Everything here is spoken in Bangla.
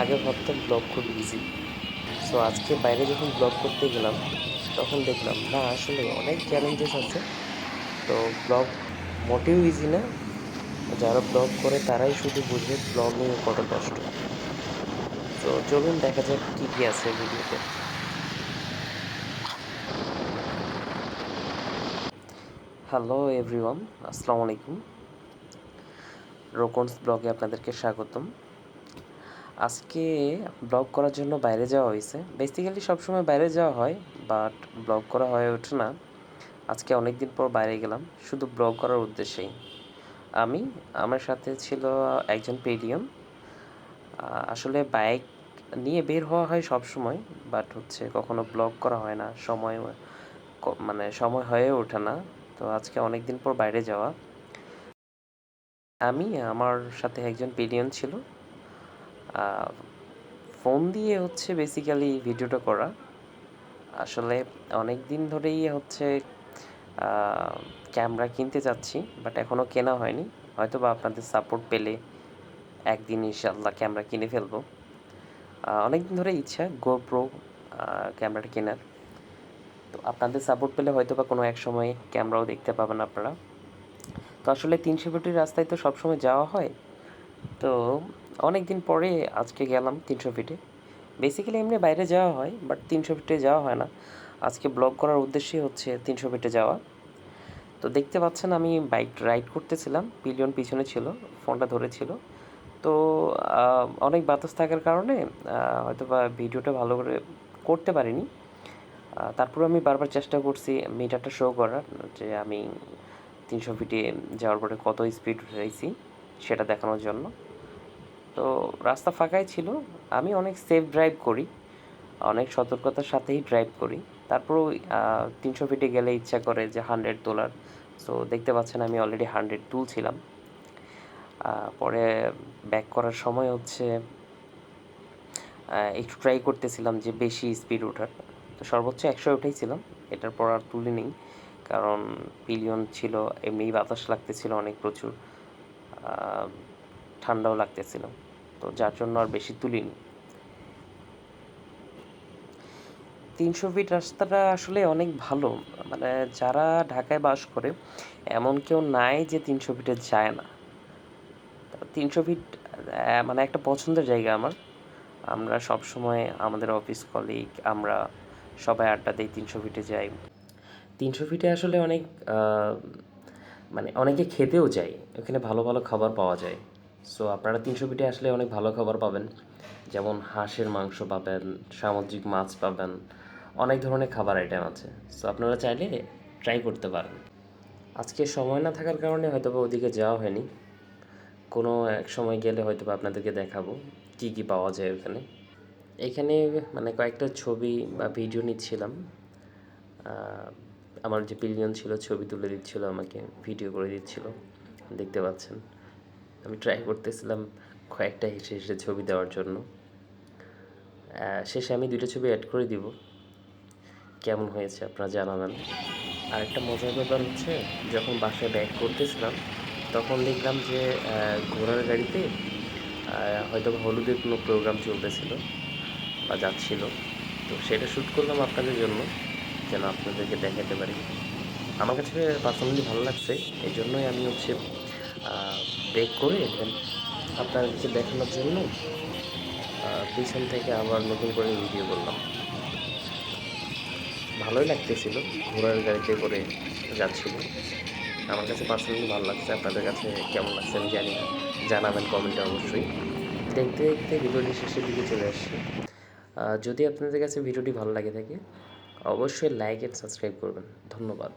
আগে ভাবতাম ব্লগ খুব ইজি সো আজকে বাইরে যখন ব্লগ করতে গেলাম, তখন দেখলাম, না, আসলে অনেক চ্যালেঞ্জেস আছে। তো ব্লগ মোটেও ইজি না। যারা ব্লগ করে, তারাই শুধু বুঝবে ব্লগিং কত কষ্ট। তো চলুন দেখা যাক কী কী আছে ভিডিওতে। হ্যালো এভরিওয়ান আসসালামু আলাইকুম। রোকনস ব্লগে আপনাদেরকে স্বাগতম। আজকে ব্লগ করার জন্য বাইরে যাওয়া হয়েছে। বেসিক্যালি সবসময় বাইরে যাওয়া হয় বাট ব্লগ করা হয়ে ওঠে না। আজকে অনেক দিন পর বাইরে গেলাম, শুধু ব্লগ করার উদ্দেশ্যেই। আমি, আমার সাথে ছিল একজন পেডিয়ন আসলে বাইক নিয়ে বের হওয়া হয় সব সময় বাট হচ্ছে কখনো ব্লগ করা হয় না, সময় মানে সময় হয়ে ওঠে না। তো আজকে অনেক দিন পর বাইরে যাওয়া। আমি, আমার সাথে একজন পেডিয়ন ছিল। ফোন দিয়ে হচ্ছে বেসিক্যালি ভিডিওটা করা। আসলে অনেক দিন ধরেই হচ্ছে ক্যামেরা কিনতে যাচ্ছি বাট এখনও কেনা হয়নি। হয়তো বা আপনাদের সাপোর্ট পেলে একদিন ইনশাল্লাহ ক্যামেরা কিনে ফেলব। অনেক দিন ধরে ইচ্ছা গোপ্রো ক্যামেরাটা কেনার। তো আপনাদের সাপোর্ট পেলে হয়তো বা কোনো এক সময় ক্যামেরাও দেখতে পাবেন আপনারা। তো আসলে তিনশো ফিটের রাস্তায় তো সবসময় যাওয়া হয়। তো অনেক দিন পরে আজকে গেলাম তিনশো ফিটে। বেসিক্যালি এমনি বাইরে যাওয়া হয় বাট তিনশো ফিটে যাওয়া হয় না। আজকে ব্লগ করার উদ্দেশ্যই হচ্ছে তিনশো ফিটে যাওয়া। তো দেখতে পাচ্ছেন আমি বাইক রাইড করতেছিলাম পিলিয়ন পিছনে ছিল ফোনটা ধরেছিল। তো অনেক বাতাস থাকার কারণে হয়তো বা ভিডিওটা ভালো করে করতে পারিনি। তারপরে আমি বারবার চেষ্টা করছি মিটারটা শো করার, যে আমি তিনশো ফিটে যাওয়ার পরে কত স্পিড উঠেছি, সেটা দেখানোর জন্য। তো রাস্তা ফাঁকাই ছিল। আমি অনেক সেফ ড্রাইভ করি, অনেক সতর্কতার সাথেই ড্রাইভ করি। তারপরও তিনশো ফিটে গেলে ইচ্ছা করে যে হান্ড্রেড তোলার। সো দেখতে পাচ্ছেন আমি অলরেডি হান্ড্রেড তুলছিলাম। পরে ব্যাক করার সময় হচ্ছে একটু ট্রাই করতেছিলাম যে বেশি স্পিড ওঠার। তো সর্বোচ্চ একশো উঠেছিলাম, এটার পর আর তুলি নেই। কারণ পিলিয়ন ছিল এমনি বাতাস লাগতেছিল অনেক প্রচুর। ঠান্ডাও লাগতেছিল। তো যার জন্য আর বেশি তুলিনি। তিনশো ফিট রাস্তাটা আসলে অনেক ভালো। মানে যারা ঢাকায় বাস করে, এমন কেউ নাই যে তিনশো ফিটে যায় না। তিনশো ফিট মানে একটা পছন্দের জায়গা আমার। আমরা সব সময় আমাদের অফিস কলিগ আমরা সবাই আড্ডা দিই তিনশো ফিটে যাই। তিনশো ফিটে আসলে অনেক মানে অনেকে খেতেও যায়। ওখানে ভালো ভালো খাবার পাওয়া যায়। সো আপনারা তিনশো পিঠে আসলে অনেক ভালো খাবার পাবেন। যেমন হাঁসের মাংস পাবেন, সামুদ্রিক মাছ পাবেন, অনেক ধরনের খাবার আইটেম আছে। সো আপনারা চাইলে ট্রাই করতে পারেন। আজকে সময় না থাকার কারণে হয়তো বা ওদিকে যাওয়া হয়নি। কোনো এক সময় গেলে হয়তো বা আপনাদেরকে দেখাবো কী কী পাওয়া যায় ওখানে। এখানে মানে কয়েকটা ছবি বা ভিডিও নিচ্ছিলাম। আমার যে পিলিয়ন ছিল, ছবি তুলে দিচ্ছিল, আমাকে ভিডিও করে দিচ্ছিল। দেখতে পাচ্ছেন। আমি ট্রাই করতেছিলাম কয়েকটা হেসে হেসে ছবি দেওয়ার জন্য। শেষে আমি দুইটা ছবি অ্যাড করে দিব। কেমন হয়েছে আপনারা জানাবেন আর একটা মজার ব্যাপার হচ্ছে, যখন বাসায় ব্যাক করতেছিলাম, তখন দেখলাম যে ঘোড়ার গাড়িতে হয়তো হলুদের কোনো প্রোগ্রাম চলতেছিল বা যাচ্ছিল। তো সেটা শ্যুট করলাম আপনাদের জন্য, যেন আপনাদেরকে দেখাতে পারি। আমার কাছে পার্সোনালি ভালো লাগছে এই জন্যই আমি হচ্ছে ব্রেক করে then আপনাদেরকে দেখানোর জন্য পিছন থেকে আবার নতুন করে ভিডিও করলাম। ভালোই লাগতেছিল, ঘোড়ার গাড়িতে করে যাচ্ছিল। আমার কাছে পার্সোনালি ভালো লাগছে, আপনাদের কাছে কেমন লাগছে আমি জানি জানাবেন কমেন্টে অবশ্যই। দেখতে দেখতে ভিডিওটি শেষের দিকে চলে আসছে। যদি আপনাদের কাছে ভিডিওটি ভালো লাগে থাকে, অবশ্যই লাইক এন্ড সাবস্ক্রাইব করবেন। ধন্যবাদ।